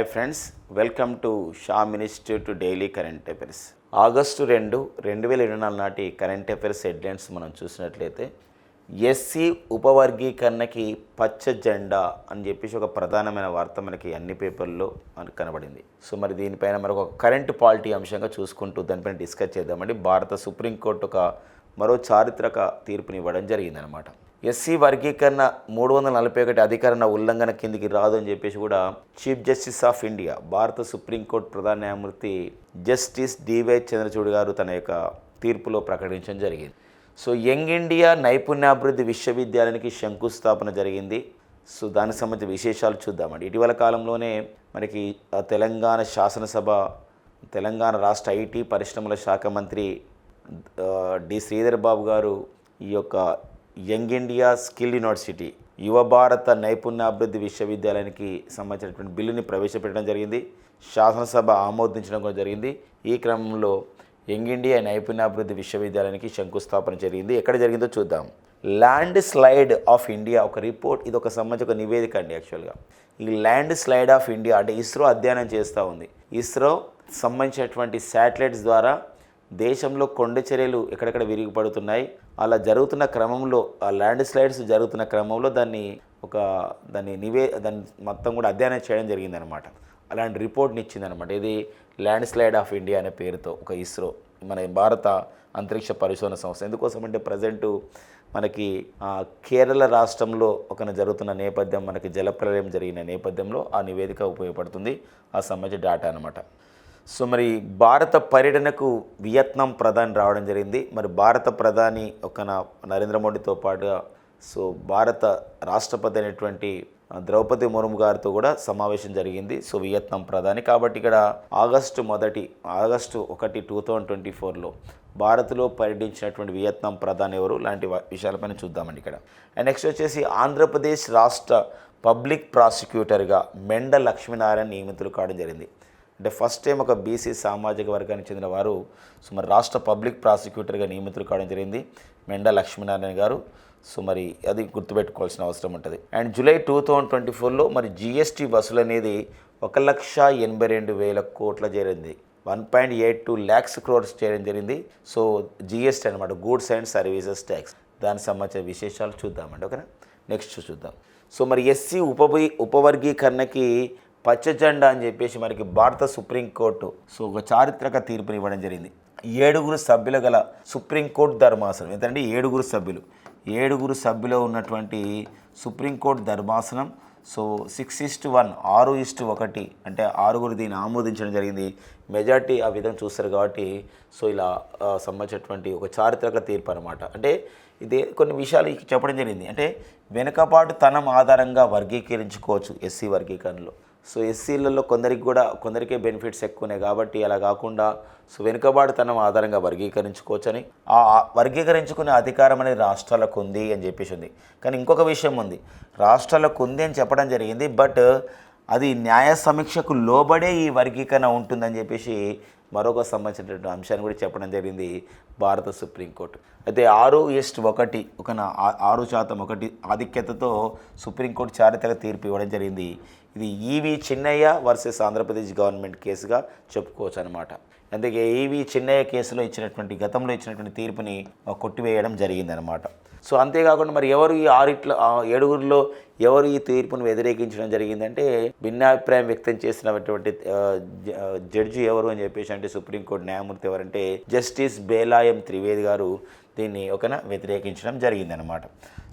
Hi friends welcome to Shah institute daily current affairs August రెండు రెండు వేల ఇరవై నాలుగు నాటి కరెంట్ అఫైర్స్ హెడ్లైన్స్ మనం చూసినట్లయితే ఎస్సీ ఉపవర్గీకరణకి పచ్చ జెండా అని చెప్పేసి ఒక ప్రధానమైన వార్త మనకి అన్ని పేపర్లో మనకు కనబడింది. సో మరి దీనిపైన మనకు ఒక కరెంట్ పాలిటీ అంశంగా చూసుకుంటూ దానిపైన డిస్కస్ చేద్దామండి. భారత సుప్రీంకోర్టు ఒక మరో చారిత్రక తీర్పునివ్వడం జరిగిందనమాట ఎస్సీ వర్గీకరణ మూడు వందల నలభై ఒకటి అధికరణ ఉల్లంఘన కిందికి రాదు అని చెప్పేసి కూడా చీఫ్ జస్టిస్ ఆఫ్ ఇండియా భారత సుప్రీంకోర్టు ప్రధాన న్యాయమూర్తి జస్టిస్ డివై చంద్రచూడ్ గారు తన యొక్క తీర్పులో ప్రకటించడం జరిగింది. సో యంగ్ ఇండియా నైపుణ్యాభివృద్ధి విశ్వవిద్యాలయానికి శంకుస్థాపన జరిగింది. సో దానికి సంబంధించిన విశేషాలు చూద్దామండి. ఇటీవల కాలంలోనే మనకి తెలంగాణ శాసనసభ తెలంగాణ రాష్ట్ర ఐటీ పరిశ్రమల శాఖ మంత్రి డి శ్రీధర్ బాబు గారు ఈ యొక్క యంగ్ ఇండియా స్కిల్ యూనివర్సిటీ యువ భారత నైపుణ్యాభివృద్ధి విశ్వవిద్యాలయానికి సంబంధించినటువంటి బిల్లుని ప్రవేశపెట్టడం జరిగింది. శాసనసభ ఆమోదించడం కూడా జరిగింది. ఈ క్రమంలో యంగ్ ఇండియా నైపుణ్యాభివృద్ధి విశ్వవిద్యాలయానికి శంకుస్థాపన జరిగింది. ఎక్కడ జరిగిందో చూద్దాం. ల్యాండ్ స్లైడ్ ఆఫ్ ఇండియా ఒక రిపోర్ట్ ఇది ఒక సంబంధించి ఒక నివేదిక అండి యాక్చువల్గా. ఈ ల్యాండ్ స్లైడ్ ఆఫ్ ఇండియా అంటే ఇస్రో అధ్యయనం చేస్తూ ఉంది. ఇస్రో సంబంధించినటువంటి శాటిలైట్స్ ద్వారా దేశంలో కొండ చర్యలు ఎక్కడెక్కడ విరిగిపడుతున్నాయి అలా జరుగుతున్న క్రమంలో ఆ ల్యాండ్ స్లైడ్స్ జరుగుతున్న క్రమంలో దాన్ని ఒక దాన్ని నివే దాన్ని మొత్తం కూడా అధ్యయనం చేయడం జరిగిందనమాట అలాంటి రిపోర్ట్ని ఇచ్చిందనమాట ఇది ల్యాండ్ స్లైడ్ ఆఫ్ ఇండియా అనే పేరుతో ఒక ఇస్రో మన భారత అంతరిక్ష పరిశోధన సంస్థ. ఎందుకోసం అంటే ప్రజెంటు మనకి కేరళ రాష్ట్రంలో ఒక జరుగుతున్న నేపథ్యం మనకి జలప్రలయం జరిగిన నేపథ్యంలో ఆ నివేదిక ఉపయోగపడుతుంది. ఆ సంబంధించిన డేటా అనమాట సో మరి భారత పర్యటనకు వియత్నాం ప్రధాని రావడం జరిగింది. మరి భారత ప్రధాని ఒక నరేంద్ర మోడీతో పాటుగా సో భారత రాష్ట్రపతి అయినటువంటి ద్రౌపది ముర్ము గారితో కూడా సమావేశం జరిగింది. సో వియత్నాం ప్రధాని కాబట్టి ఇక్కడ ఆగస్టు మొదటి ఆగస్టు ఒకటి టూ థౌజండ్ ట్వంటీ ఫోర్లో భారత్లో పర్యటించినటువంటి వియత్నాం ప్రధాని ఎవరు? లాంటి విషయాలపైన చూద్దామండి ఇక్కడ. అండ్ నెక్స్ట్ వచ్చేసి ఆంధ్రప్రదేశ్ రాష్ట్ర పబ్లిక్ ప్రాసిక్యూటర్గా మెండ లక్ష్మీనారాయణ నియమితులు కావడం జరిగింది. అంటే ఫస్ట్ టైం ఒక బీసీ సామాజిక వర్గానికి చెందిన వారు సో మరి రాష్ట్ర పబ్లిక్ ప్రాసిక్యూటర్గా నియమితులు కావడం జరిగింది మెండ లక్ష్మీనారాయణ గారు. సో మరి అది గుర్తుపెట్టుకోవాల్సిన అవసరం ఉంటుంది. And July two thousand twenty ఫోర్లో మరి జిఎస్టీ వసూలు అనేది ఒక లక్ష ఎనభై రెండు వేల కోట్ల చేరింది. One point eight two lakhs crores చేయడం జరిగింది. సో జిఎస్టీ అనమాట గూడ్స్ అండ్ సర్వీసెస్ ట్యాక్స్. దానికి సంబంధించిన విశేషాలు చూద్దామండి ఓకేనా? నెక్స్ట్ చూద్దాం. సో మరి ఎస్సీ ఉప ఉపవర్గీకరణకి పచ్చజెండా అని చెప్పేసి మనకి భారత సుప్రీంకోర్టు సో ఒక చారిత్రక తీర్పుని ఇవ్వడం జరిగింది. ఏడుగురు సభ్యుల గల సుప్రీంకోర్టు ధర్మాసనం. ఏంటంటే ఏడుగురు సభ్యులు. ఏడుగురు సభ్యులు ఉన్నటువంటి సుప్రీంకోర్టు ధర్మాసనం. సో సిక్స్ ఇస్ట్ వన్ ఆరు ఇస్ట్ ఒకటి అంటే ఆరుగురు దీన్ని ఆమోదించడం జరిగింది. మెజార్టీ ఆ విధంగా చూస్తారు కాబట్టి సో ఇలా సంబంధించినటువంటి ఒక చారిత్రక తీర్పు అనమాట అంటే ఇది కొన్ని విషయాలు చెప్పడం జరిగింది. అంటే వెనుకపాటు తనం ఆధారంగా వర్గీకరించుకోవచ్చు ఎస్సీ వర్గీకరణలో. సో ఎస్సీలలో కొందరికి కూడా కొందరికే బెనిఫిట్స్ ఎక్కువనే కాబట్టి అలా కాకుండా సో వెనుకబాటుతనం ఆధారంగా వర్గీకరించుకోవచ్చని ఆ వర్గీకరించుకునే అధికారం అనేది రాష్ట్రాలకు ఉంది అని చెప్పేసి ఉంది. కానీ ఇంకొక విషయం ఉంది. రాష్ట్రాలకు ఉంది అని చెప్పడం జరిగింది బట్ అది న్యాయ సమీక్షకు లోబడే ఈ వర్గీకరణ ఉంటుందని చెప్పేసి మరొక సంబంధించినటువంటి అంశాన్ని కూడా చెప్పడం జరిగింది భారత సుప్రీంకోర్టు. అయితే ఆరు ఎస్ట్ ఒకటి ఒక ఆ- ఆరు శాతం ఒకటి ఆధిక్యతతో సుప్రీంకోర్టు చారిత్రక తీర్పు ఇవ్వడం జరిగింది. ఇది EV Chinnaiah versus Andhra Pradesh government కేసుగా చెప్పుకోవచ్చు అనమాట అందుకే ఈవి చిన్నయ్య కేసులో ఇచ్చినటువంటి గతంలో ఇచ్చినటువంటి తీర్పుని కొట్టివేయడం జరిగిందనమాట సో అంతేకాకుండా మరి ఎవరు ఈ ఆరిట్ల ఏడుగురిలో ఎవరు ఈ తీర్పును వ్యతిరేకించడం జరిగిందంటే భిన్నాభిప్రాయం వ్యక్తం చేసినటువంటి జడ్జి ఎవరు అని చెప్పేసి అంటే సుప్రీంకోర్టు న్యాయమూర్తి ఎవరంటే జస్టిస్ బేలాయం త్రివేది గారు. దీన్ని ఒకన వ్యతిరేకించడం జరిగిందనమాట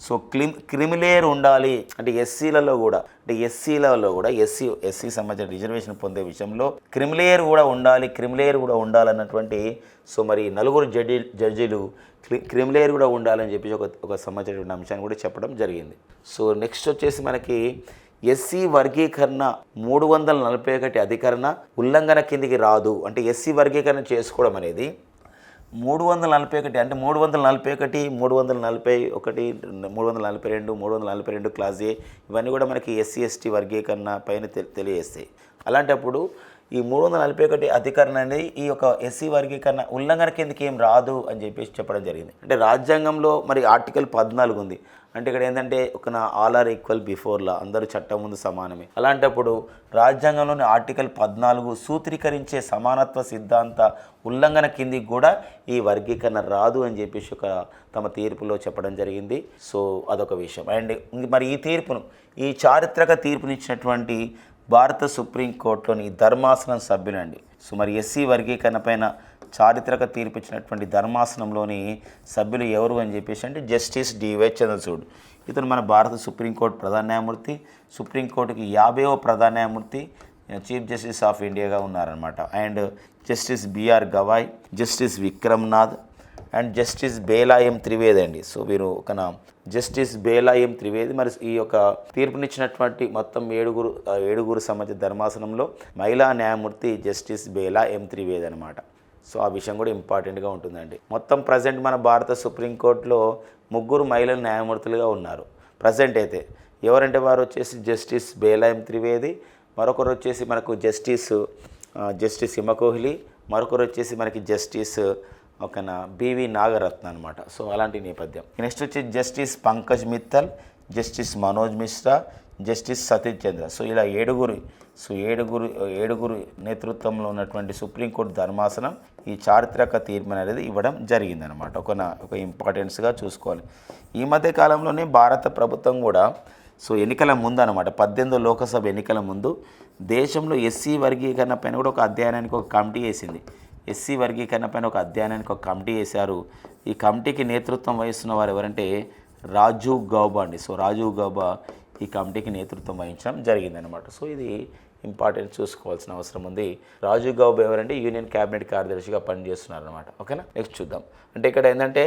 సో క్లిమ్ క్రిమిలేయర్ ఉండాలి. అంటే ఎస్సీలలో కూడా అంటే ఎస్సీలలో కూడా ఎస్సీ ఎస్సీ సంబంధించిన రిజర్వేషన్ పొందే విషయంలో క్రిమిలేయర్ కూడా ఉండాలి క్రిమిలేయర్ కూడా ఉండాలన్నటువంటి సో మరి నలుగురు జడ్జి జడ్జీలు క్రి క్రిమిలేయర్ కూడా ఉండాలని చెప్పేసి ఒక ఒక సంబంధించినటువంటి అంశాన్ని కూడా చెప్పడం జరిగింది. సో నెక్స్ట్ వచ్చేసి మనకి ఎస్సీ వర్గీకరణ మూడు వందల నలభై ఒకటి అధికరణ ఉల్లంఘన కిందికి రాదు. అంటే ఎస్సీ వర్గీకరణ చేసుకోవడం అనేది మూడు వందల నలభై ఒకటి అంటే మూడు వందల నలభై ఒకటి మూడు వందల నలభై ఒకటి మూడు వందల నలభై రెండు మూడు వందల నలభై రెండు క్లాస్ ఏ ఇవన్నీ కూడా మనకి ఎస్సీ ఎస్టీ వర్గీకరణ పైన తె- తెలియజేస్తాయి. అలాంటప్పుడు ఈ మూడు వందల నలభై ఒకటి అధికరణ అనేది ఈ యొక్క ఎస్సీ వర్గీకరణ ఉల్లంఘన కిందకి ఏం రాదు అని చెప్పేసి చెప్పడం జరిగింది. అంటే రాజ్యాంగంలో మరి ఆర్టికల్ పద్నాలుగు ఉంది. అంటే ఇక్కడ ఏంటంటే ఒక నా all are equal before law అందరూ చట్టం ముందు సమానమే. అలాంటప్పుడు రాజ్యాంగంలోని ఆర్టికల్ పద్నాలుగు సూత్రీకరించే సమానత్వ సిద్ధాంత ఉల్లంఘన కిందికి కూడా ఈ వర్గీకరణ రాదు అని చెప్పేసి ఒక తమ తీర్పులో చెప్పడం జరిగింది. సో అదొక విషయం. అండ్ మరి ఈ తీర్పును ఈ చారిత్రక తీర్పునిచ్చినటువంటి భారత సుప్రీంకోర్టులోని ధర్మాసనం సభ్యులండి. సో మరి ఎస్సీ వర్గీకరణ పైన చారిత్రక తీర్పు ఇచ్చినటువంటి ధర్మాసనంలోని సభ్యులు ఎవరు అని చెప్పేసి అంటే జస్టిస్ డివై చంద్రచూడ్. ఇతను మన భారత సుప్రీంకోర్టు ప్రధాన న్యాయమూర్తి సుప్రీంకోర్టుకి యాభైవ ప్రధాన న్యాయమూర్తి చీఫ్ జస్టిస్ ఆఫ్ ఇండియాగా ఉన్నారనమాట and justice BR Gavai justice Vikram Nath and justice బేలాయం Trivedi అండి. సో వీరు ఒక జస్టిస్ బేలాయం త్రివేది. మరి ఈ యొక్క తీర్పునిచ్చినటువంటి మొత్తం ఏడుగురు ఏడుగురు సమాజ ధర్మాసనంలో మహిళా న్యాయమూర్తి జస్టిస్ బేలా ఎం త్రివేది అనమాట సో ఆ విషయం కూడా ఇంపార్టెంట్గా ఉంటుందండి. మొత్తం ప్రజెంట్ మన భారత సుప్రీంకోర్టులో ముగ్గురు మహిళలు న్యాయమూర్తులుగా ఉన్నారు. ప్రజెంట్ అయితే ఎవరంటే వారు వచ్చేసి జస్టిస్ బేలాయం త్రివేది మరొకరు వచ్చేసి మనకు జస్టిస్ జస్టిస్ హిమకోహ్లీ మరొకరు వచ్చేసి మనకి జస్టిస్ ఒకన బివి నాగరత్న అనమాట సో అలాంటి నేపథ్యం. నెక్స్ట్ వచ్చి justice Pankaj Mithal justice Manoj Misra justice Satish Chandra. So ఇలా ఏడుగురు సో ఏడుగురు ఏడుగురు నేతృత్వంలో ఉన్నటువంటి సుప్రీంకోర్టు ధర్మాసనం ఈ చారిత్రక తీర్పు అనేది ఇవ్వడం జరిగిందనమాట ఒక ఒక ఇంపార్టెన్స్గా చూసుకోవాలి. ఈ మధ్య కాలంలోనే భారత ప్రభుత్వం కూడా సో ఎన్నికల ముందు అనమాట పద్దెనిమిదో లోకసభ ఎన్నికల ముందు దేశంలో ఎస్సీ వర్గీకరణ పైన కూడా ఒక అధ్యయనానికి ఒక కమిటీ వేసింది. ఎస్సీ వర్గీకరణ పైన ఒక అధ్యయనానికి ఒక కమిటీ వేశారు. ఈ కమిటీకి నేతృత్వం వహిస్తున్న వారు ఎవరంటే రాజీవ్ గౌబా అండి. సో రాజీవ్ గౌబా ఈ కమిటీకి నేతృత్వం వహించడం జరిగిందనమాట సో ఇది ఇంపార్టెంట్ చూసుకోవాల్సిన అవసరం ఉంది. రాజీవ్ గౌబా ఎవరంటే యూనియన్ క్యాబినెట్ కార్యదర్శిగా పనిచేస్తున్నారనమాట ఓకేనా? నెక్స్ట్ చూద్దాం. అంటే ఇక్కడ ఏంటంటే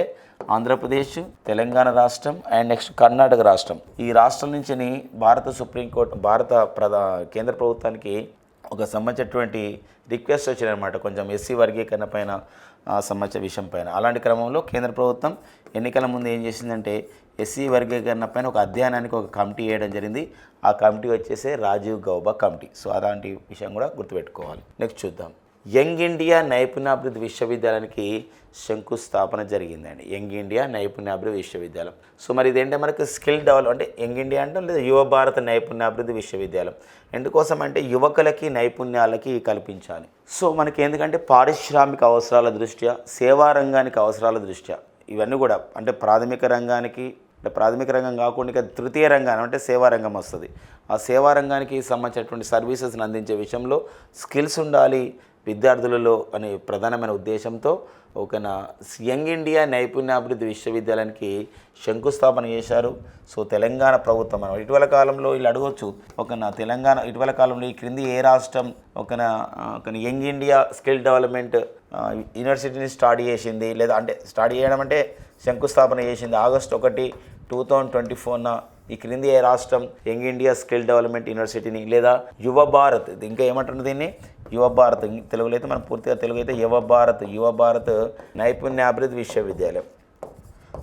ఆంధ్రప్రదేశ్ తెలంగాణ రాష్ట్రం అండ్ నెక్స్ట్ కర్ణాటక రాష్ట్రం. ఈ రాష్ట్రం నుంచి భారత సుప్రీంకోర్టు భారత ప్రధా కేంద్ర ప్రభుత్వానికి ఒక సంబంధించినటువంటి రిక్వెస్ట్ వచ్చిందనమాట కొంచెం ఎస్సీ వర్గీకరణ పైన సంబంధించిన విషయం పైన. అలాంటి క్రమంలో కేంద్ర ప్రభుత్వం ఎన్నికల ముందు ఏం చేసిందంటే ఎస్సీ వర్గీకరణ పైన ఒక అధ్యయనానికి ఒక కమిటీ వేయడం జరిగింది. ఆ కమిటీ వచ్చేసి రాజీవ్ గౌబా కమిటీ. సో అలాంటి విషయం కూడా గుర్తుపెట్టుకోవాలి. నెక్స్ట్ చూద్దాం. యంగ్ ఇండియా నైపుణ్యాభివృద్ధి విశ్వవిద్యాలయానికి శంకుస్థాపన జరిగిందండి. యంగ్ ఇండియా నైపుణ్యాభివృద్ధి విశ్వవిద్యాలయం. సో మరి ఇదేంటే మనకు స్కిల్ డెవలప్ అంటే యంగ్ ఇండియా అంటే లేదా యువ భారత నైపుణ్యాభివృద్ధి విశ్వవిద్యాలయం. ఎందుకోసం అంటే యువకులకి నైపుణ్యాలకి కల్పించాలి. సో మనకి ఎందుకంటే పారిశ్రామిక అవసరాల దృష్ట్యా సేవా రంగానికి అవసరాల దృష్ట్యా ఇవన్నీ కూడా అంటే ప్రాథమిక రంగానికి అంటే ప్రాథమిక రంగం కాకుండా ఇక తృతీయ రంగం అంటే సేవా రంగం వస్తుంది. ఆ సేవా రంగానికి సంబంధించినటువంటి సర్వీసెస్ని అందించే విషయంలో స్కిల్స్ ఉండాలి విద్యార్థులలో అనే ప్రధానమైన ఉద్దేశంతో ఒక యంగ్ ఇండియా నైపుణ్యాభివృద్ధి విశ్వవిద్యాలయానికి శంకుస్థాపన చేశారు. సో తెలంగాణ ప్రభుత్వం మనం ఇటీవల కాలంలో వీళ్ళు అడగవచ్చు ఒక తెలంగాణ ఇటీవల కాలంలో ఈ క్రింది ఏ రాష్ట్రం ఒక ఒక యంగ్ ఇండియా స్కిల్ డెవలప్మెంట్ యూనివర్సిటీని స్టార్ట్ చేసింది లేదా అంటే స్టార్ట్ చేయడం అంటే శంకుస్థాపన చేసింది ఆగస్ట్ ఒకటి టూ థౌజండ్ ట్వంటీ ఫోర్న ఈ క్రింది ఏ రాష్ట్రం యంగ్ ఇండియా స్కిల్ డెవలప్మెంట్ యూనివర్సిటీని లేదా యువ భారత్ ఇంకా ఏమంటున్నారు దీన్ని? యువ భారత్ తెలుగులో అయితే మనం పూర్తిగా తెలుగు అయితే యువ భారత్ యువ భారత్ నైపుణ్యాభివృద్ధి విశ్వవిద్యాలయం.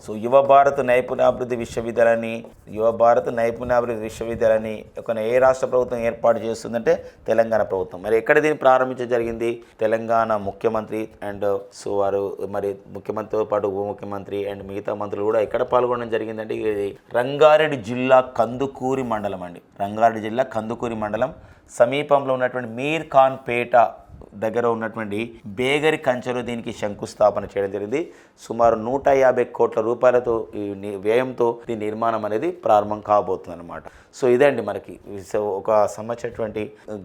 సో యువ భారత్ నైపుణ్యాభివృద్ధి విశ్వవిద్యాలయాన్ని యువ భారత్ నైపుణ్యాభివృద్ధి విశ్వవిద్యాలయాన్ని ఒక ఏ రాష్ట్ర ప్రభుత్వం ఏర్పాటు చేస్తుందంటే తెలంగాణ ప్రభుత్వం. మరి ఎక్కడ దీన్ని ప్రారంభించడం జరిగింది? తెలంగాణ ముఖ్యమంత్రి అండ్ సో వారు మరి ముఖ్యమంత్రితో పాటు ఉప ముఖ్యమంత్రి అండ్ మిగతా మంత్రులు కూడా ఎక్కడ పాల్గొనడం జరిగిందంటే ఇది రంగారెడ్డి జిల్లా కందుకూరి మండలం అండి. రంగారెడ్డి జిల్లా కందుకూరి మండలం సమీపంలో ఉన్నటువంటి మీర్ ఖాన్ పేట దగ్గర ఉన్నటువంటి బేగరి కంచెలో దీనికి శంకుస్థాపన చేయడం జరిగింది. సుమారు నూట యాభై కోట్ల రూపాయలతో ఈ వ్యయంతో దీని నిర్మాణం అనేది ప్రారంభం కాబోతుంది అనమాట సో ఇదండి మనకి. సో ఒక సంబంధించినటువంటి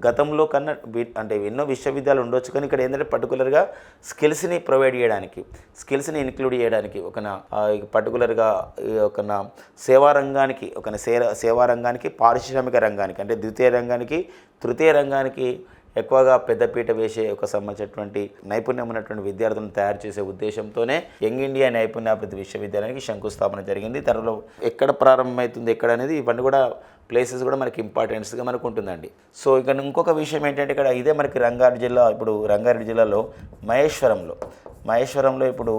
గతంలో కన్నా వీ- అంటే ఎన్నో విశ్వవిద్యాలయాలు ఉండొచ్చు కానీ ఇక్కడ ఏంటంటే పర్టికులర్గా స్కిల్స్ని ప్రొవైడ్ చేయడానికి స్కిల్స్ని ఇన్క్లూడ్ చేయడానికి ఒక పర్టికులర్గా ఒక సేవా రంగానికి ఒక సేవా రంగానికి పారిశ్రామిక రంగానికి అంటే ద్వితీయ రంగానికి తృతీయ రంగానికి ఎక్కువగా పెద్దపీట వేసే ఒక సంబంధించినటువంటి నైపుణ్యం ఉన్నటువంటి విద్యార్థులను తయారు చేసే ఉద్దేశంతోనే యంగ్ ఇండియా నైపుణ్యాభివృద్ధి విశ్వవిద్యాలయానికి శంకుస్థాపన జరిగింది. త్వరలో ఎక్కడ ప్రారంభమవుతుంది ఎక్కడ అనేది ఇవన్నీ కూడా ప్లేసెస్ కూడా మనకి ఇంపార్టెన్స్గా మనకు ఉంటుందండి. సో ఇక్కడ ఇంకొక విషయం ఏంటంటే ఇక్కడ ఇదే మనకి రంగారెడ్డి జిల్లా ఇప్పుడు రంగారెడ్డి జిల్లాలో మహేశ్వరంలో మహేశ్వరంలో ఇప్పుడు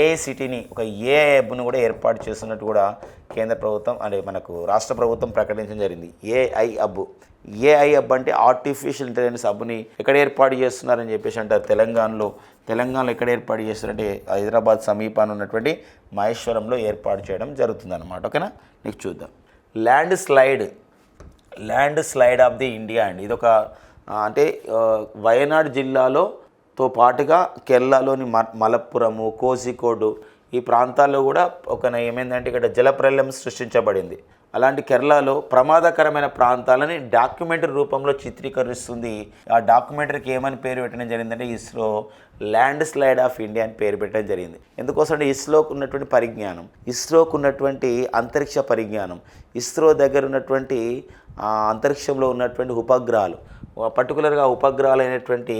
ఏ సిటీని ఒక ఏ హబ్ను కూడా ఏర్పాటు చేస్తున్నట్టు కూడా కేంద్ర ప్రభుత్వం అంటే మనకు రాష్ట్ర ప్రభుత్వం ప్రకటించడం జరిగింది. ఏఐ హబ్ ఏఐ హబ్ అంటే ఆర్టిఫిషియల్ ఇంటెలిజెన్స్ హబ్ని ఎక్కడ ఏర్పాటు చేస్తున్నారని చెప్పేసి అంటారు తెలంగాణలో. తెలంగాణలో ఎక్కడ ఏర్పాటు చేస్తారంటే హైదరాబాద్ సమీపాన ఉన్నటువంటి మహేశ్వరంలో ఏర్పాటు చేయడం జరుగుతుంది అనమాట ఓకేనా? నెక్స్ట్ చూద్దాం. Landslide landslide of the India అండి. ఇది ఒక అంటే వయనాడ్ జిల్లాలో తో పాటుగా కేరళలోని మ మలప్పురము కోజికోడు ఈ ప్రాంతాల్లో కూడా ఒక ఏమైందంటే ఇక్కడ జలప్రలయం సృష్టించబడింది. అలాంటి కేరళలో ప్రమాదకరమైన ప్రాంతాలని డాక్యుమెంటరీ రూపంలో చిత్రీకరిస్తుంది. ఆ డాక్యుమెంటరీకి ఏమని పేరు పెట్టడం జరిగిందంటే ISRO landslide of India అని పేరు పెట్టడం జరిగింది. ఎందుకోసం అంటే ఇస్రోకు ఉన్నటువంటి పరిజ్ఞానం ఇస్రోకు ఉన్నటువంటి అంతరిక్ష పరిజ్ఞానం ఇస్రో దగ్గర ఉన్నటువంటి అంతరిక్షంలో ఉన్నటువంటి ఉపగ్రహాలు. పర్టికులర్గా ఉపగ్రహాలు అయినటువంటి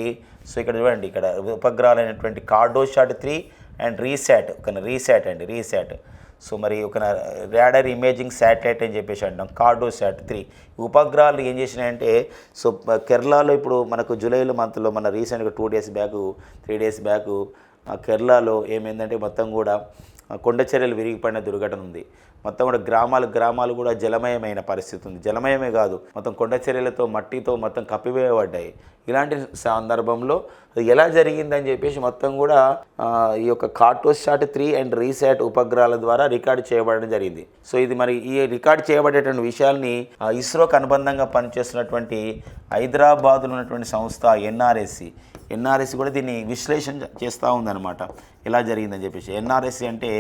సో ఇక్కడ చూడండి ఇక్కడ ఉపగ్రహాలు అయినటువంటి కార్డోషాట్ త్రీ అండ్ రీసాట్ ఒక రీసాట్ అండి రీసాట్ సో మరి ఒక రాడర్ ఇమేజింగ్ శాటిలైట్ అని చెప్పేసి అంటాం కార్డో శాట్ త్రీ. ఉపగ్రహాలు ఏం చేసినాయంటే సో కేరళలో ఇప్పుడు మనకు జూలైలో మంత్లో మన రీసెంట్గా two days back three days back కేరళలో ఏమైందంటే మొత్తం కూడా కొండ చర్యలు విరిగిపడిన దుర్ఘటన ఉంది. మొత్తం కూడా గ్రామాలు గ్రామాలు కూడా జలమయమైన పరిస్థితి ఉంది. జలమయమే కాదు మొత్తం కొండ చర్యలతో మట్టితో మొత్తం కప్పివేయబడ్డాయి. ఇలాంటి సందర్భంలో ఎలా జరిగిందని చెప్పేసి మొత్తం కూడా ఈ యొక్క కార్టోస్టాట్ త్రీ అండ్ రీసాట్ ఉపగ్రహాల ద్వారా రికార్డ్ చేయబడడం జరిగింది. సో ఇది మరి ఈ రికార్డ్ చేయబడేటువంటి విషయాల్ని ఆ, ఇస్రోకు అనుబంధంగా పనిచేస్తున్నటువంటి హైదరాబాద్లో ఉన్నటువంటి సంస్థ ఎన్ఆర్ఎస్సి ఎన్ఆర్ఎస్సి కూడా దీన్ని విశ్లేషణ చేస్తూ ఉందన్నమాట. ఎలా జరిగిందని చెప్పేసి. ఎన్ఆర్ఎస్సి అంటే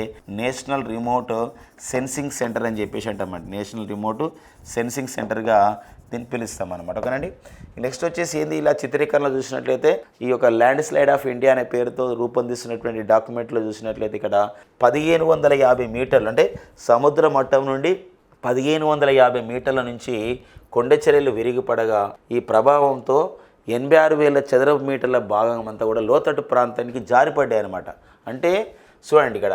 నేషనల్ రిమోట్ సెన్సింగ్ సెంటర్ అని చెప్పేసి అంటామండి నేషనల్ రిమోట్ సెన్సింగ్ సెంటర్గా దీన్ని పిలుస్తాం అనమాట ఓకేనండి? నెక్స్ట్ వచ్చేసి ఏంది? ఇలా చిత్రీకరణలో చూసినట్లయితే ఈ యొక్క ల్యాండ్ స్లైడ్ ఆఫ్ ఇండియా అనే పేరుతో రూపొందిస్తున్నటువంటి డాక్యుమెంట్లో చూసినట్లయితే ఇక్కడ పదిహేను వందల యాభై మీటర్లు అంటే సముద్ర మట్టం నుండి పదిహేను వందల యాభై మీటర్ల నుంచి కొండచర్యలు విరిగిపడగా ఈ ప్రభావంతో ఎనభై ఆరు వేల చదరపు మీటర్ల భాగం అంతా కూడా లోతట్టు ప్రాంతానికి జారిపడ్డాయి అనమాట అంటే చూడండి ఇక్కడ.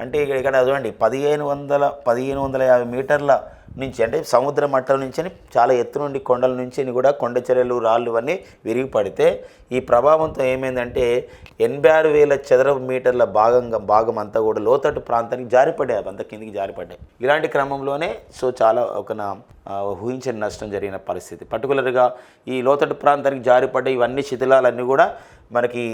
అంటే ఇక్కడ ఇక్కడ చూడండి పదిహేను వందల పదిహేను వందల యాభై మీటర్ల నుంచి అంటే సముద్ర మట్టం నుంచి చాలా ఎత్తు నుండి కొండల నుంచి అని కూడా కొండ చర్యలు రాళ్ళు ఇవన్నీ విరిగి పడితే ఈ ప్రభావంతో ఏమైందంటే ఎనభై ఆరు వేల చదరపు మీటర్ల భాగంగా భాగం అంతా కూడా లోతట్టు ప్రాంతానికి జారిపడ్డాయి అంత కిందికి జారిపడ్డాయి. ఇలాంటి క్రమంలోనే సో చాలా ఒక నా ఊహించని నష్టం జరిగిన పరిస్థితి. పర్టికులర్గా ఈ లోతట్టు ప్రాంతానికి జారిపడ్డ ఇవన్నీ శిథిలాలన్నీ కూడా మనకి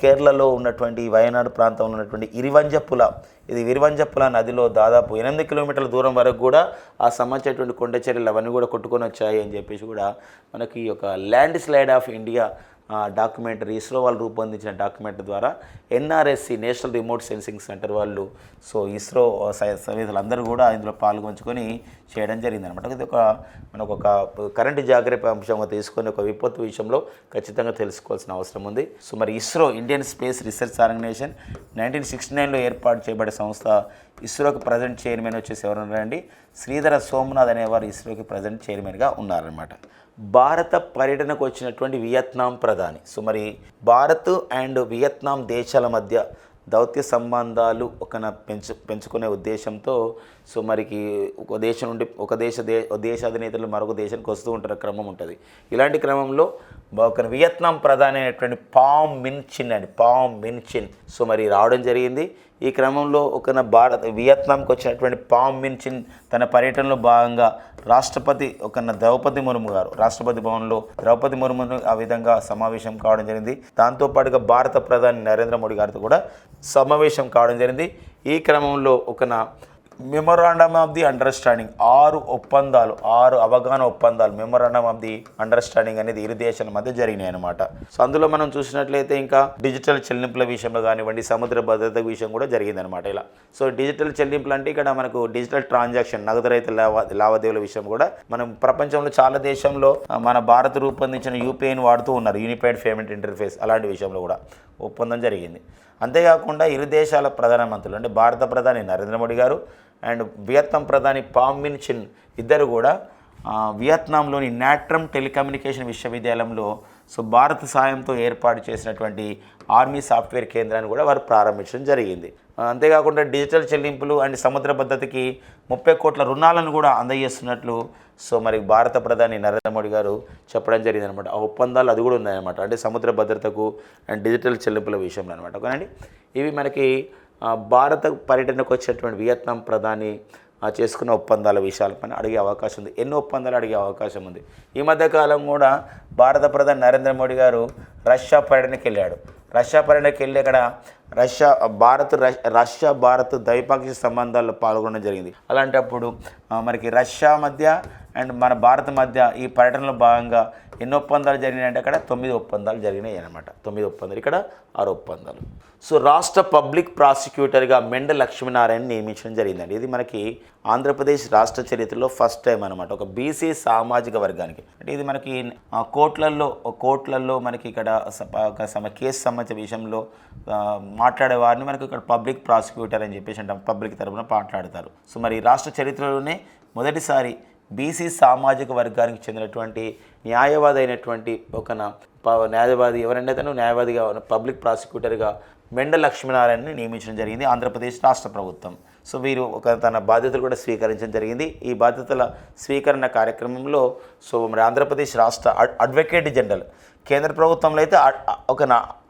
కేరళలో ఉన్నటువంటి వయనాడు ప్రాంతంలో ఉన్నటువంటి ఇరివంజపుల. ఇది విరివంజపుల నదిలో దాదాపు ఎనిమిది కిలోమీటర్ల దూరం వరకు కూడా ఆ సంబంధించినటువంటి కొండ చర్యలు అవన్నీ కూడా కొట్టుకొని వచ్చాయి అని చెప్పేసి కూడా మనకి ఈ యొక్క landslide of India documentary ISRO వాళ్ళు రూపొందించిన డాక్యుమెంట్ ద్వారా NRSC national remote sensing centre వాళ్ళు సో ఇస్రో సైన్స్ అందరూ కూడా ఇందులో పాల్గొంచుకొని చేయడం జరిగింది అనమాట ఇది ఒక మనకు ఒక కరెంటు జాగ్రత్త అంశంగా తీసుకొని ఒక విపత్తు విషయంలో ఖచ్చితంగా తెలుసుకోవాల్సిన అవసరం ఉంది. సో మరి ISRO Indian space research organisation nineteen sixty నైన్లో ఏర్పాటు చేయబడే సంస్థ ఇస్రోకి ప్రజెంట్ చైర్మన్ వచ్చేసి ఎవరున్నారండి? శ్రీధర సోమనాథ్ అనేవారు ఇస్రోకి ప్రజెంట్ చైర్మన్గా ఉన్నారనమాట భారత పర్యటనకు వచ్చినటువంటి వియత్నాం ప్రధాని. సో మరి భారత్ అండ్ వియత్నాం దేశాల మధ్య దౌత్య సంబంధాలు ఒక పెంచు పెంచుకునే ఉద్దేశంతో సో మరికి ఒక దేశం నుండి ఒక దేశ దే ఒక దేశ అధినేతలు మరొక దేశానికి వస్తూ ఉంటారు క్రమం ఉంటుంది. ఇలాంటి క్రమంలో ఒక వియత్నాం ప్రధాని అయినటువంటి పామ్ మిన్చిన్ అండి. పామ్ మిన్చిన్ సో మరి రావడం జరిగింది. ఈ క్రమంలో ఒక భారత భారత్ వియత్నాంకి వచ్చినటువంటి పామ్ మిన్చిన్ తన పర్యటనలో భాగంగా రాష్ట్రపతి ఒక ద్రౌపది ముర్ము గారు రాష్ట్రపతి భవన్లో ద్రౌపది ముర్మును ఆ విధంగా సమావేశం కావడం జరిగింది. దాంతోపాటుగా భారత ప్రధాని నరేంద్ర మోడీ గారితో కూడా సమావేశం కావడం జరిగింది. ఈ క్రమంలో ఒక మెమొరాండమ్ ఆఫ్ ది అండర్స్టాండింగ్ ఆరు ఒప్పందాలు ఆరు అవగాహన ఒప్పందాలు మెమొరాండమ్ ఆఫ్ ది అండర్స్టాండింగ్ అనేది ఇరు దేశాల మధ్య జరిగినాయి అనమాట సో అందులో మనం చూసినట్లయితే ఇంకా డిజిటల్ చెల్లింపుల విషయంలో కానివ్వండి సముద్ర భద్రత విషయం కూడా జరిగిందనమాట ఇలా. సో డిజిటల్ చెల్లింపులు అంటే ఇక్కడ మనకు డిజిటల్ ట్రాన్సాక్షన్ నగదు రహిత లావా లావాదేవీల విషయం కూడా మనం ప్రపంచంలో చాలా దేశంలో మన భారత్ రూపొందించిన యూపీఐని వాడుతూ ఉన్నారు యూనిఫైడ్ పేమెంట్ ఇంటర్ఫేస్ అలాంటి విషయంలో కూడా ఒప్పందం జరిగింది. అంతేకాకుండా ఇరు దేశాల ప్రధానమంత్రులు అంటే భారత ప్రధాని నరేంద్ర మోడీ గారు అండ్ వియత్నాం ప్రధాని పామిన్ చిన్ ఇద్దరు కూడా వియత్నాంలోని నాట్రమ్ టెలికమ్యూనికేషన్ విశ్వవిద్యాలయంలో సో భారత సాయంతో ఏర్పాటు చేసినటువంటి ఆర్మీ సాఫ్ట్వేర్ కేంద్రాన్ని కూడా వారు ప్రారంభించడం జరిగింది. అంతేకాకుండా డిజిటల్ చెల్లింపులు అండ్ సముద్ర భద్రతకి ముప్పై కోట్ల రుణాలను కూడా అందజేస్తున్నట్లు సో మరి భారత ప్రధాని నరేంద్ర మోడీ గారు చెప్పడం జరిగింది అనమాట ఆ ఒప్పందాలు అది కూడా ఉన్నాయన్నమాట అంటే సముద్ర భద్రతకు అండ్ డిజిటల్ చెల్లింపుల విషయంలో అనమాట ఓకేనండి? ఇవి మనకి భారత పర్యటనకు వచ్చినటువంటి వియత్నాం ప్రధాని చేసుకున్న ఒప్పందాల విషయాలపైన అడిగే అవకాశం ఉంది. ఎన్నో ఒప్పందాలు అడిగే అవకాశం ఉంది. ఈ మధ్యకాలం కూడా భారత ప్రధాని నరేంద్ర మోడీ గారు రష్యా పర్యటనకి వెళ్ళాడు. రష్యా పర్యటనకి వెళ్ళి అక్కడ రష్యా భారత్ రష్- రష్యా భారత్ ద్వైపాక్షిక సంబంధాల్లో పాల్గొనడం జరిగింది. అలాంటప్పుడు మనకి రష్యా మధ్య అండ్ మన భారత్ మధ్య ఈ పర్యటనలో భాగంగా ఎన్ని ఒప్పందాలు జరిగినాయంటే అక్కడ తొమ్మిది ఒప్పందాలు జరిగినాయి అనమాట తొమ్మిది ఒప్పందాలు ఇక్కడ ఆరు ఒప్పందాలు. సో రాష్ట్ర పబ్లిక్ ప్రాసిక్యూటర్గా మెండ లక్ష్మీనారాయణ నియమించడం జరిగిందండి. ఇది మనకి ఆంధ్రప్రదేశ్ రాష్ట్ర చరిత్రలో ఫస్ట్ టైం అనమాట ఒక బీసీ సామాజిక వర్గానికి. అంటే ఇది మనకి కోట్లల్లో కోట్లల్లో మనకి ఇక్కడ ఒక కేసు సంబంధించిన విషయంలో మాట్లాడేవారిని మనకు ఇక్కడ పబ్లిక్ ప్రాసిక్యూటర్ అని చెప్పేసి అంటాం. పబ్లిక్ తరపున మాట్లాడతారు. సో మరి రాష్ట్ర చరిత్రలోనే మొదటిసారి బీసీ సామాజిక వర్గానికి చెందినటువంటి న్యాయవాది అయినటువంటి ఒక ప- న్యాయవాది ఎవరంటే తను న్యాయవాదిగా పబ్లిక్ ప్రాసిక్యూటర్గా మెండ లక్ష్మీనారాయణని నియమించడం జరిగింది ఆంధ్రప్రదేశ్ రాష్ట్ర ప్రభుత్వం. సో వీరు ఒక తన బాధ్యతలు కూడా స్వీకరించడం జరిగింది. ఈ బాధ్యతల స్వీకరణ కార్యక్రమంలో సో మరి ఆంధ్రప్రదేశ్ రాష్ట్ర అడ్వకేట్ జనరల్ కేంద్ర ప్రభుత్వంలో అయితే ఒక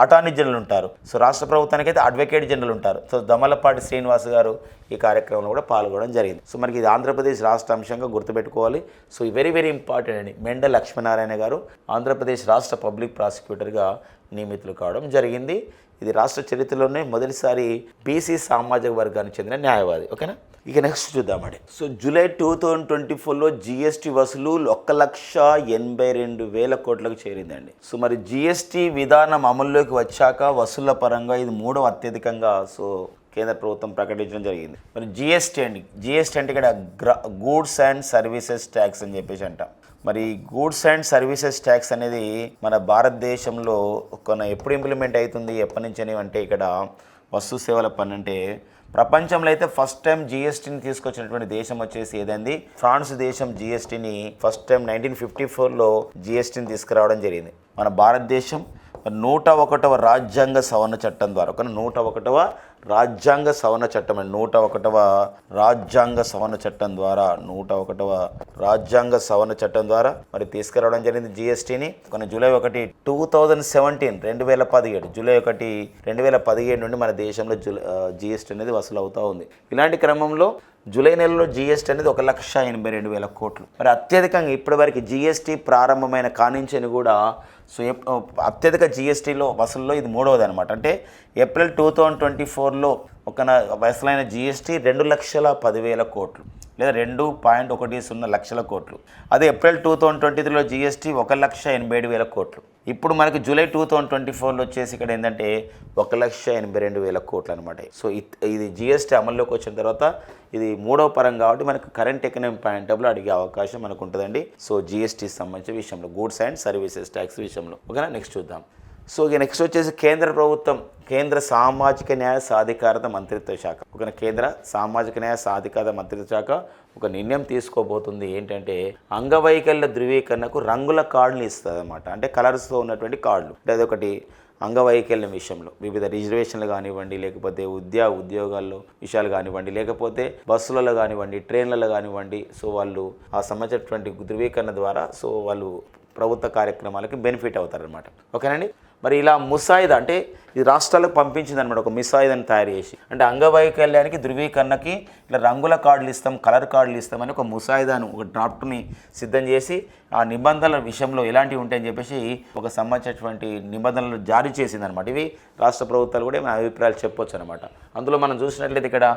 అటార్నీ జనరల్ ఉంటారు. సో రాష్ట్ర ప్రభుత్వానికి అయితే అడ్వకేట్ జనరల్ ఉంటారు. సో దమలపాటి శ్రీనివాస్ గారు ఈ కార్యక్రమంలో కూడా పాల్గొనడం జరిగింది. సో మనకి ఇది ఆంధ్రప్రదేశ్ రాష్ట్ర అంశంగా గుర్తుపెట్టుకోవాలి. సో వెరీ వెరీ ఇంపార్టెంట్ అండి. మెండ లక్ష్మీనారాయణ గారు ఆంధ్రప్రదేశ్ రాష్ట్ర పబ్లిక్ ప్రాసిక్యూటర్గా నియమితులు కావడం జరిగింది. ఇది రాష్ట్ర చరిత్రలోనే మొదటిసారి బీసీ సామాజిక వర్గానికి చెందిన న్యాయవాది. ఓకేనా? ఇక నెక్స్ట్ చూద్దామండి. So July two thousand twenty ఫోర్లో జిఎస్టీ వసూలు ఒక్క లక్ష ఎనభై రెండు వేల కోట్లకు చేరిందండి. సో మరి జిఎస్టీ విధానం అమల్లోకి వచ్చాక వసూళ్ళ పరంగా ఇది మూడవ అత్యధికంగా సో కేంద్ర ప్రభుత్వం ప్రకటించడం జరిగింది. మరి జిఎస్టీ అండి. జిఎస్టీ అంటే ఇక్కడ గ్ర గూడ్స్ అండ్ సర్వీసెస్ ట్యాక్స్ అని చెప్పేసి అంటాం మరి గూడ్స్ అండ్ సర్వీసెస్ ట్యాక్స్ అనేది మన భారతదేశంలో కొన ఎప్పుడు ఇంప్లిమెంట్ అవుతుంది ఎప్పటి నుంచి అని అంటే ఇక్కడ వస్తు సేవల పన్ను అంటే ప్రపంచంలో అయితే ఫస్ట్ టైం జిఎస్టీని తీసుకొచ్చినటువంటి దేశం వచ్చేసి ఏదండి? ఫ్రాన్స్ దేశం జిఎస్టీని ఫస్ట్ టైం నైన్టీన్ ఫిఫ్టీ ఫోర్లో జిఎస్టీని తీసుకురావడం జరిగింది. మన భారతదేశం నూట ఒకటవ రాజ్యాంగ సవరణ చట్టం ద్వారా ఒక నూట ఒకటవ రాజ్యాంగ సవరణ చట్టం అండి. నూట ఒకటవ రాజ్యాంగ సవరణ చట్టం ద్వారా నూట ఒకటవ రాజ్యాంగ సవరణ చట్టం ద్వారా మరి తీసుకురావడం జరిగింది జిఎస్టీని కొన్ని జూలై ఒకటి టూ థౌజండ్ సెవెంటీన్ రెండు వేల పదిహేడు జూలై ఒకటి రెండు వేల పదిహేడు నుండి మన దేశంలో జిఎస్టీ అనేది వసూలు అవుతూ ఉంది. ఇలాంటి క్రమంలో జూలై నెలలో జిఎస్టీ అనేది ఒక లక్ష ఎనభై రెండు వేల కోట్లు. మరి అత్యధికంగా ఇప్పటివరకు జిఎస్టీ ప్రారంభమైన కానించని కూడా సో అత్యధిక జిఎస్టీలో వసూల్లో ఇది మూడవది అనమాట అంటే ఏప్రిల్ టూ థౌజండ్ ట్వంటీ ఫోర్లో ఒక వయసులైన జీఎస్టీ జిఎస్టీ రెండు లక్షల పదివేల కోట్లు లేదా రెండు పాయింట్ ఒకటి సున్నా లక్షల కోట్లు. అదే ఏప్రిల్ టూ థౌజండ్ ట్వంటీ త్రీలో జిఎస్టీ ఒక లక్ష ఎనభై ఏడు వేల కోట్లు. ఇప్పుడు మనకి జూలై టూ థౌజండ్ ట్వంటీ ఫోర్లో వచ్చేసి ఇక్కడ ఏంటంటే ఒక లక్ష ఎనభై రెండు వేల కోట్లు అనమాట సో ఇది జిఎస్టీ అమల్లోకి వచ్చిన తర్వాత ఇది మూడవ పరం కాబట్టి మనకు కరెంట్ ఎకనమీ పాయింట్ ఆఫ్లో అడిగే అవకాశం మనకు ఉంటుందండి. సో జిఎస్టీ సంబంధించిన విషయంలో గూడ్స్ అండ్ సర్వీసెస్ ట్యాక్స్ విషయంలో. ఓకేనా? నెక్స్ట్ చూద్దాం. సో ఇక నెక్స్ట్ వచ్చేసి కేంద్ర ప్రభుత్వం కేంద్ర సామాజిక న్యాయ సాధికారత మంత్రిత్వ శాఖ. ఒక కేంద్ర సామాజిక న్యాయ సాధికారత మంత్రిత్వ శాఖ ఒక నిర్ణయం తీసుకోబోతుంది. ఏంటంటే అంగవైకల్య ధృవీకరణకు రంగుల కార్డులు ఇస్తుంది అనమాట అంటే కలర్స్తో ఉన్నటువంటి కార్డులు. అంటే అదొకటి అంగవైకల్యం విషయంలో. వివిధ రిజర్వేషన్లు కానివ్వండి లేకపోతే ఉద్యోగ ఉద్యోగాల్లో విషయాలు కానివ్వండి లేకపోతే బస్సులలో కానివ్వండి ట్రైన్లలో కానివ్వండి సో వాళ్ళు ఆ సంబంధించినటువంటి ధృవీకరణ ద్వారా సో వాళ్ళు ప్రభుత్వ కార్యక్రమాలకి బెనిఫిట్ అవుతారనమాట ఓకేనండి? మరి ఇలా ముసాయిదా అంటే ఇది రాష్ట్రాలకు పంపించింది అనమాట ఒక ముసాయిదాని తయారు చేసి. అంటే అంగవైకల్యానికి ధృవీకరణకి ఇలా రంగుల కార్డులు ఇస్తాం కలర్ కార్డులు ఇస్తామని ఒక ముసాయిదాను ఒక డ్రాఫ్ట్ని సిద్ధం చేసి ఆ నిబంధనల విషయంలో ఎలాంటివి ఉంటాయని చెప్పేసి ఒక సంబంధించినటువంటి నిబంధనలు జారీ చేసింది అనమాట ఇవి రాష్ట్ర ప్రభుత్వాలు కూడా ఏమైనా అభిప్రాయాలు చెప్పొచ్చు అనమాట అందులో మనం చూసినట్లయితే ఇక్కడ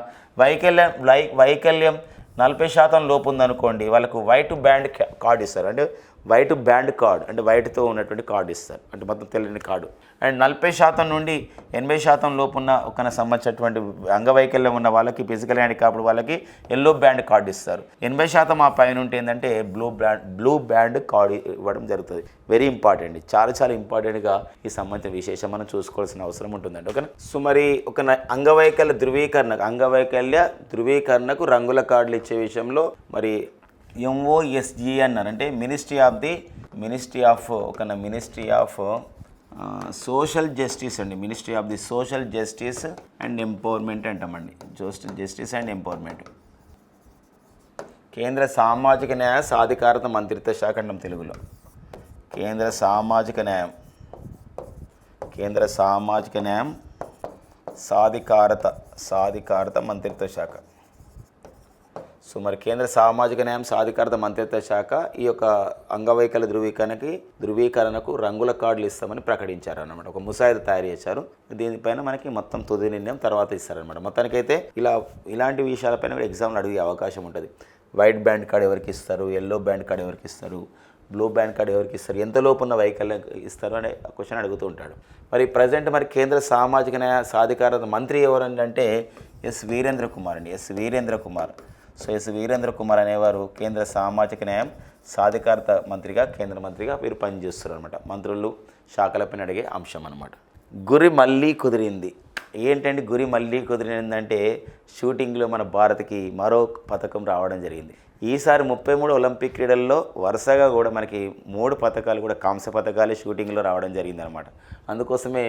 వైకల్యం వై వైకల్యం నలభై శాతం లోపు ఉందనుకోండి వాళ్ళకు వైట్ బ్యాండ్ కార్డు ఇస్తారు. అంటే వైట్ బ్యాండ్ కార్డ్ అంటే వైట్తో ఉన్నటువంటి కార్డు ఇస్తారు. అంటే మొత్తం తెల్లని కార్డు. అండ్ నలభై శాతం నుండి ఎనభై శాతం లోపు ఉన్న ఒక సంబంధించినటువంటి అంగవైకల్యం ఉన్న వాళ్ళకి ఫిజికల్ హ్యాండికాప్డ్ వాళ్ళకి ఎల్లో బ్యాండ్ కార్డు ఇస్తారు. ఎనభై శాతం ఆ పైన ఉంటే ఏంటంటే blue band blue band card ఇవ్వడం జరుగుతుంది. Very important. చాలా చాలా ఇంపార్టెంట్గా ఈ సంబంధిత విశేషం మనం చూసుకోవాల్సిన అవసరం ఉంటుందండి. ఓకేనా? సో మరి ఒక అంగవైకల్య ధృవీకరణకు అంగవైకల్య ధృవీకరణకు రంగుల కార్డులు ఇచ్చే విషయంలో మరి ఎంఓఎస్జి అన్నారు. అంటే ministry of the ministry of ఒక మినిస్ట్రీ ఆఫ్ సోషల్ జస్టిస్ అండి. Ministry of the social justice and empowerment అంటామండి. జోస్ట్ జస్టిస్ అండ్ ఎంపవర్మెంట్ కేంద్ర సామాజిక న్యాయ సాధికారత మంత్రిత్వ శాఖ అంటాం తెలుగులో. కేంద్ర సామాజిక న్యాయం. కేంద్ర సామాజిక న్యాయం సాధికారత సాధికారత మంత్రిత్వ శాఖ. సో మరి కేంద్ర సామాజిక న్యాయం సాధికారత మంత్రిత్వ శాఖ ఈ యొక్క అంగవైకల్య ధృవీకరణకి ధృవీకరణకు రంగుల కార్డులు ఇస్తామని ప్రకటించారు అనమాట ఒక ముసాయిదా తయారు చేశారు. దీనిపైన మనకి మొత్తం తుది నిర్ణయం తర్వాత ఇస్తారనమాట మొత్తానికైతే ఇలా ఇలాంటి విషయాలపైన కూడా ఎగ్జామ్లు అడిగే అవకాశం ఉంటుంది. వైట్ బ్యాండ్ కార్డు ఎవరికి ఇస్తారు? ఎల్లో బ్యాండ్ కార్డు ఎవరికి ఇస్తారు? బ్లూ బ్యాండ్ కార్డు ఎవరికి ఇస్తారు? ఎంత లోపు ఉన్న వైకల్యం ఇస్తారు? అనే క్వశ్చన్ అడుగుతూ ఉంటాడు. మరి ప్రజెంట్ మరి కేంద్ర సామాజిక న్యాయ సాధికారత మంత్రి ఎవరంటే ఎస్ వీరేంద్ర కుమార్ అండి. S Virendra Kumar. So S Virendra Kumar అనేవారు కేంద్ర సామాజిక న్యాయం సాధికారత మంత్రిగా కేంద్ర మంత్రిగా వీరు పనిచేస్తారు అనమాట మంత్రులు శాఖలపైన అడిగే అంశం అనమాట గురి మళ్ళీ కుదిరింది. ఏంటంటే గురి మళ్ళీ కుదిరిందంటే షూటింగ్లో మన భారత్కి మరో పథకం రావడం జరిగింది. ఈసారి ముప్పై మూడు ఒలింపిక్ క్రీడల్లో వరుసగా కూడా మనకి మూడు పథకాలు కూడా కాంస్య పథకాలు షూటింగ్లో రావడం జరిగిందనమాట అందుకోసమే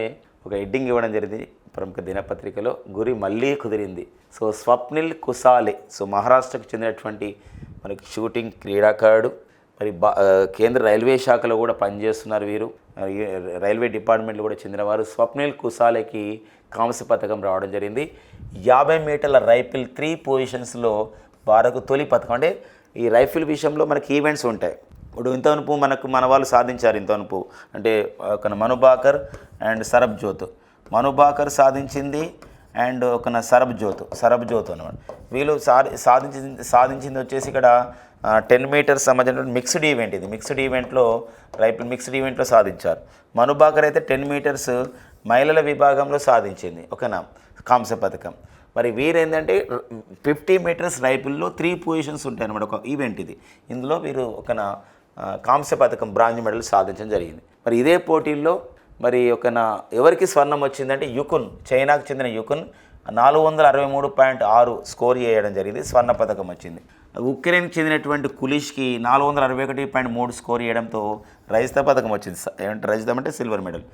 ఒక హెడ్డింగ్ ఇవ్వడం జరిగింది ప్రముఖ దినపత్రికలో. గురి మళ్ళీ కుదిరింది. సో స్వప్నిల్ కుసాలే సో మహారాష్ట్రకు చెందినటువంటి మనకి షూటింగ్ క్రీడాకారుడు. మరి బా కేంద్ర రైల్వే శాఖలో కూడా పనిచేస్తున్నారు వీరు. రైల్వే డిపార్ట్మెంట్లో కూడా చెందినవారు. స్వప్నిల్ కుసాలేకి కాంస్య పథకం రావడం జరిగింది. యాభై మీటర్ల రైఫిల్ త్రీ పొజిషన్స్లో భారత్ తొలి పథకం. అంటే ఈ రైఫిల్ విషయంలో మనకి ఈవెంట్స్ ఉంటాయి. ఇప్పుడు ఇంతవనుపు మనకు మన వాళ్ళు సాధించారు ఇంతవనుపు. అంటే ఒక మనుబాకర్ అండ్ సరబ్ జ్యోత్ మనుబాకర్ సాధించింది అండ్ ఒక సరబ్ జ్యోత్ సరబ్ జ్యోత్ అనమాట వీళ్ళు సాధి సాధించింది సాధించింది వచ్చేసి ఇక్కడ టెన్ మీటర్స్ సంబంధించిన మిక్స్డ్ ఈవెంట్ ఇది. మిక్స్డ్ ఈవెంట్లో రైఫిల్ మిక్స్డ్ ఈవెంట్లో సాధించారు. మనుబాకర్ అయితే టెన్ మీటర్స్ మహిళల విభాగంలో సాధించింది. ఓకేనా? కాంస్య పథకం. మరి వీరేంటంటే ఫిఫ్టీ మీటర్స్ రైఫిల్లో త్రీ పొజిషన్స్ ఉంటాయి అనమాట ఒక ఈవెంట్ ఇది. ఇందులో వీరు ఒక కాంస్య పథకం బ్రాంజ్ మెడల్ సాధించడం జరిగింది. మరి ఇదే పోటీల్లో మరి ఒక ఎవరికి స్వర్ణం వచ్చిందంటే యుకున్ చైనాకు చెందిన యుకున్ నాలుగు వందల అరవై మూడు పాయింట్ ఆరు స్కోర్ చేయడం జరిగింది స్వర్ణ పథకం వచ్చింది. ఉక్రెయిన్కి చెందినటువంటి కులిష్కి నాలుగు వందల అరవై ఒకటి పాయింట్ మూడు స్కోర్ చేయడంతో రజిత పథకం వచ్చింది. ఏమంటే రజితం అంటే సిల్వర్ మెడల్.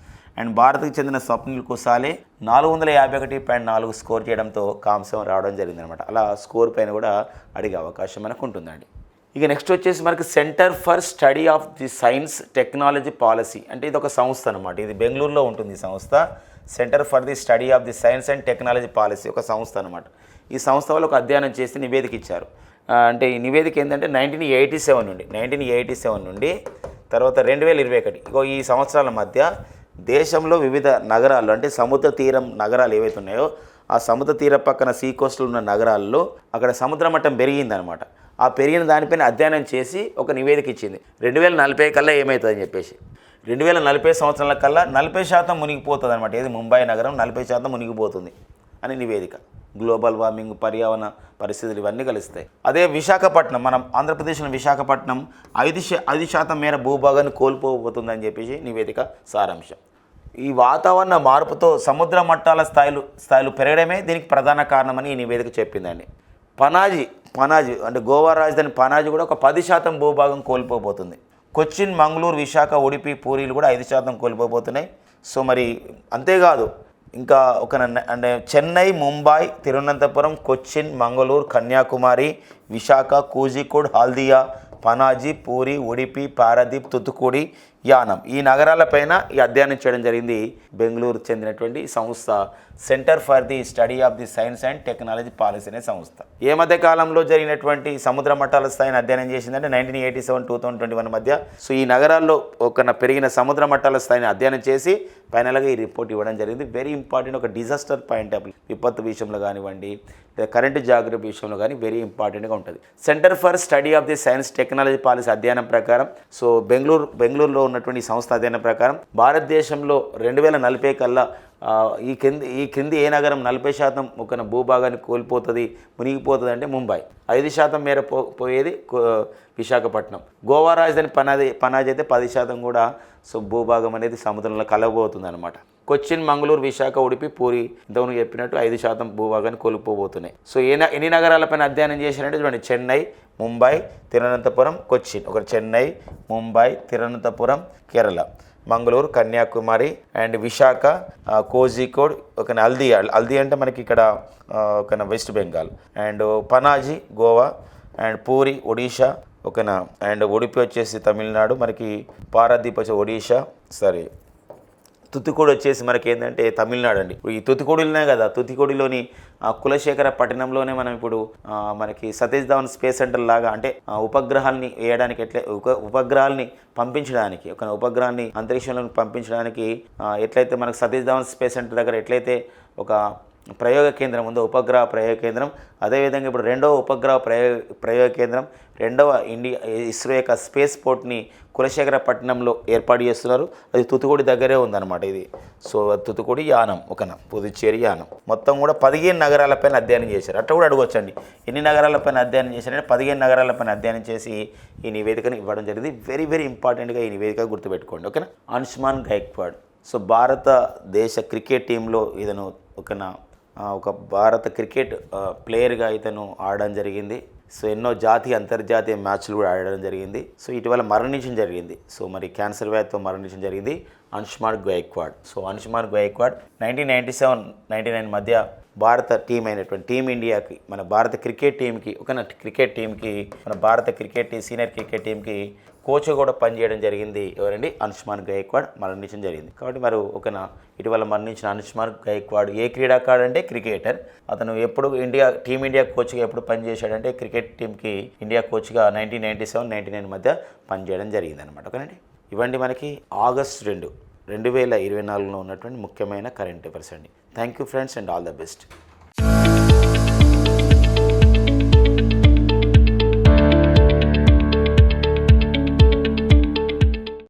అండ్ భారత్కి చెందిన స్వప్నిల్ కుసాలే నాలుగు వందల యాభై ఒకటి పాయింట్ నాలుగు స్కోర్ చేయడంతో కాంస్యం రావడం జరిగిందనమాట. అలా స్కోర్ పైన కూడా అడిగే అవకాశం మనకు ఉంటుందండి. ఇక నెక్స్ట్ వచ్చేసి మనకి centre for study of the science technology policy అంటే ఇది ఒక సంస్థ అనమాట. ఇది బెంగళూరులో ఉంటుంది ఈ సంస్థ. Centre for the study of the science and technology policy ఒక సంస్థ అనమాట. ఈ సంస్థ వాళ్ళు ఒక అధ్యయనం చేసి నివేదిక ఇచ్చారు. అంటే ఈ నివేదిక ఏంటంటే నైన్టీన్ ఎయిటీ సెవెన్ నుండి నైన్టీన్ ఎయిటీ సెవెన్ నుండి తర్వాత రెండు వేల ఇరవై ఒకటి. ఇగో ఈ సంవత్సరాల మధ్య దేశంలో వివిధ నగరాలు అంటే సముద్ర తీరం నగరాలు ఏవైతే ఉన్నాయో ఆ సముద్ర తీర పక్కన సీ కోస్టులు ఉన్న నగరాల్లో అక్కడ సముద్ర మట్టం పెరిగిందనమాట ఆ పెరిగిన దానిపైన అధ్యయనం చేసి ఒక నివేదిక ఇచ్చింది. రెండు వేల నలభై కల్లా ఏమవుతుందని చెప్పేసి. రెండు వేల నలభై సంవత్సరాల కల్లా నలభై శాతం మునిగిపోతుంది అనమాట ఏది ముంబై నగరం నలభై శాతం మునిగిపోతుంది అని నివేదిక. గ్లోబల్ వార్మింగ్ పర్యావరణ పరిస్థితులు ఇవన్నీ కలుస్తాయి. అదే విశాఖపట్నం మనం ఆంధ్రప్రదేశ్లో విశాఖపట్నం ఐదు ఐదు శాతం మేర భూభాగాన్ని కోల్పోబోతుందని చెప్పేసి నివేదిక సారాంశం. ఈ వాతావరణ మార్పుతో సముద్ర మట్టాల స్థాయిలు స్థాయిలు పెరగడమే దీనికి ప్రధాన కారణమని ఈ నివేదిక చెప్పిందండి. పనాజీ పనాజీ అంటే గోవా రాజధాని పనాజీ కూడా ఒక పది శాతం భూభాగం కోల్పోబోతుంది. కొచ్చిన్ మంగళూరు విశాఖ ఉడిపి పూరీలు కూడా ఐదు శాతం కోల్పోబోతున్నాయి. సో మరి అంతేకాదు ఇంకా ఒక అంటే చెన్నై ముంబై తిరువనంతపురం కొచ్చిన్ మంగళూరు కన్యాకుమారి విశాఖ కూజికోడ్ హాల్దియా పనాజీ పూరి ఉడిపి పారదీప్ తుతుకుడి యానం. ఈ నగరాలపైన ఈ అధ్యయనం చేయడం జరిగింది. బెంగళూరు చెందినటువంటి సంస్థ centre for the study of the science and technology policy అనే సంస్థ. ఏ మధ్య కాలంలో జరిగినటువంటి సముద్ర మట్టాల స్థాయిని అధ్యయనం చేసిందంటే nineteen eighty seven two thousand twenty one మధ్య. సో ఈ నగరాల్లో ఒక పెరిగిన సముద్ర మట్టాల స్థాయిని అధ్యయనం చేసి ఫైనల్గా ఈ రిపోర్ట్ ఇవ్వడం జరిగింది. వెరీ ఇంపార్టెంట్ ఒక డిజాస్టర్ పాయింట్ ఆఫ్ విపత్తు విషయంలో కానివ్వండి లేదా కరెంటు జాగ్రత్త విషయంలో కానీ వెరీ ఇంపార్టెంట్గా ఉంటుంది. Centre for study of the science technology policy అధ్యయనం ప్రకారం సో బెంగళూరు బెంగళూరులో ఉన్నటువంటి సంస్థ అధ్యయనం ప్రకారం భారతదేశంలో రెండు వేల నలభై కల్లా ఈ కింది ఈ కింది ఏ నగరం నలభై శాతం ఒక భూభాగాన్ని కోల్పోతుంది మునిగిపోతుంది అంటే ముంబై. ఐదు శాతం మేర పో పోయేది కో- విశాఖపట్నం. గోవా రాజధాని పనాది పనాజ్ అయితే పది శాతం కూడా సో భూభాగం అనేది సముద్రంలో కలగబోతుంది అనమాట కొచ్చిన్ మంగళూరు విశాఖ ఉడిపి పూరి ఇంతకుముందు చెప్పినట్టు ఐదు శాతం భూభాగాన్ని కోల్పోబోతున్నాయి. సో ఏ ఎన్ని నగరాలపైన అధ్యయనం చేసినట్టు చూడండి చెన్నై ముంబై తిరువనంతపురం కొచ్చిన్. ఒక చెన్నై ముంబై తిరువనంతపురం కేరళ. మంగళూరు కన్యాకుమారి అండ్ విశాఖ కోజీకోడ్ కోజికోడ్ ఒక హల్దీ హల్దీ అంటే మనకి ఇక్కడ ఒక West Bengal. And Panaji Goa and Puri Odisha ఓకేనా అండ్ ఉడిపి వచ్చేసి తమిళనాడు మనకి పారాదీప్ వచ్చి ఒడిషా సరే. తుత్తుకోడి వచ్చేసి మనకి ఏంటంటే తమిళనాడు అండి ఇప్పుడు ఈ తుత్తుకోడిలోనే కదా తుత్తుకోడిలోని కులశేఖర పట్టణంలోనే మనం ఇప్పుడు మనకి సతీష్ ధవన్ స్పేస్ సెంటర్ లాగా అంటే ఉపగ్రహాల్ని వేయడానికి ఎట్లా ఉపగ్రహాల్ని పంపించడానికి ఒక ఉపగ్రహాన్ని అంతరిక్షంలోకి పంపించడానికి ఎట్లయితే మనకు సతీష్ ధవన్ స్పేస్ సెంటర్ దగ్గర ఎట్లయితే ఒక ప్రయోగ కేంద్రం ఉందో ఉపగ్రహ ప్రయోగ కేంద్రం. అదేవిధంగా ఇప్పుడు రెండవ ఉపగ్రహ ప్రయోగ ప్రయోగ కేంద్రం రెండవ ఇండియా ఇస్రో యొక్క స్పేస్ పోర్ట్ని కులశేఖరపట్నంలో ఏర్పాటు చేస్తున్నారు. అది తుతుకుడి దగ్గరే ఉందన్నమాట ఇది. సో తుతుకుడి యానం ఒకన పుదుచ్చేరి యానం. మొత్తం కూడా పదిహేను నగరాలపైన అధ్యయనం చేశారు. అట్లా కూడా అడగొచ్చండి. ఎన్ని నగరాలపైన అధ్యయనం చేశారంటే పదిహేను నగరాలపైన అధ్యయనం చేసి ఈ నివేదికను ఇవ్వడం జరిగింది. వెరీ వెరీ ఇంపార్టెంట్గా ఈ నివేదిక గుర్తుపెట్టుకోండి ఓకేనా? అంశుమాన్ గైక్వాడ్ సో భారతదేశ క్రికెట్ టీంలో ఇతను ఒకన ఒక భారత క్రికెట్ ప్లేయర్గా ఇతను ఆడడం జరిగింది. సో ఎన్నో జాతీయ అంతర్జాతీయ మ్యాచ్లు కూడా ఆడడం జరిగింది. సో ఇటీవల మరణించడం జరిగింది. సో మరి క్యాన్సర్ వ్యాధితో మరణించడం జరిగింది Anshuman Gaikwad. So Anshuman Gaikwad nineteen ninety seven ninety nine మధ్య భారత టీం అయినటువంటి టీం ఇండియాకి మన భారత క్రికెట్ టీంకి ఒక క్రికెట్ టీంకి మన భారత క్రికెట్ సీనియర్ క్రికెట్ టీంకి కోచ్ కూడా పనిచేయడం జరిగింది. ఎవరండి? అనుష్మాన్ గైక్వాడ్ మరణించడం జరిగింది. కాబట్టి మరి ఒక ఇటీవల మరణించిన అనుష్మాన్ గైక్వాడ్ ఏ క్రీడాకారుడు అంటే క్రికెటర్. అతను ఎప్పుడు ఇండియా టీమిండియా కోచ్గా ఎప్పుడు పనిచేశాడంటే? క్రికెట్ టీంకి ఇండియా కోచ్గా nineteen ninety seven ninety nine మధ్య పనిచేయడం జరిగింది అనమాట ఓకేనండి? ఇవ్వండి మనకి ఆగస్ట్ రెండు రెండు వేల ఇరవై నాలుగులో ఉన్నటువంటి ముఖ్యమైన కరెంట్ అఫైర్స్ అండి. Thank you friends and all the best.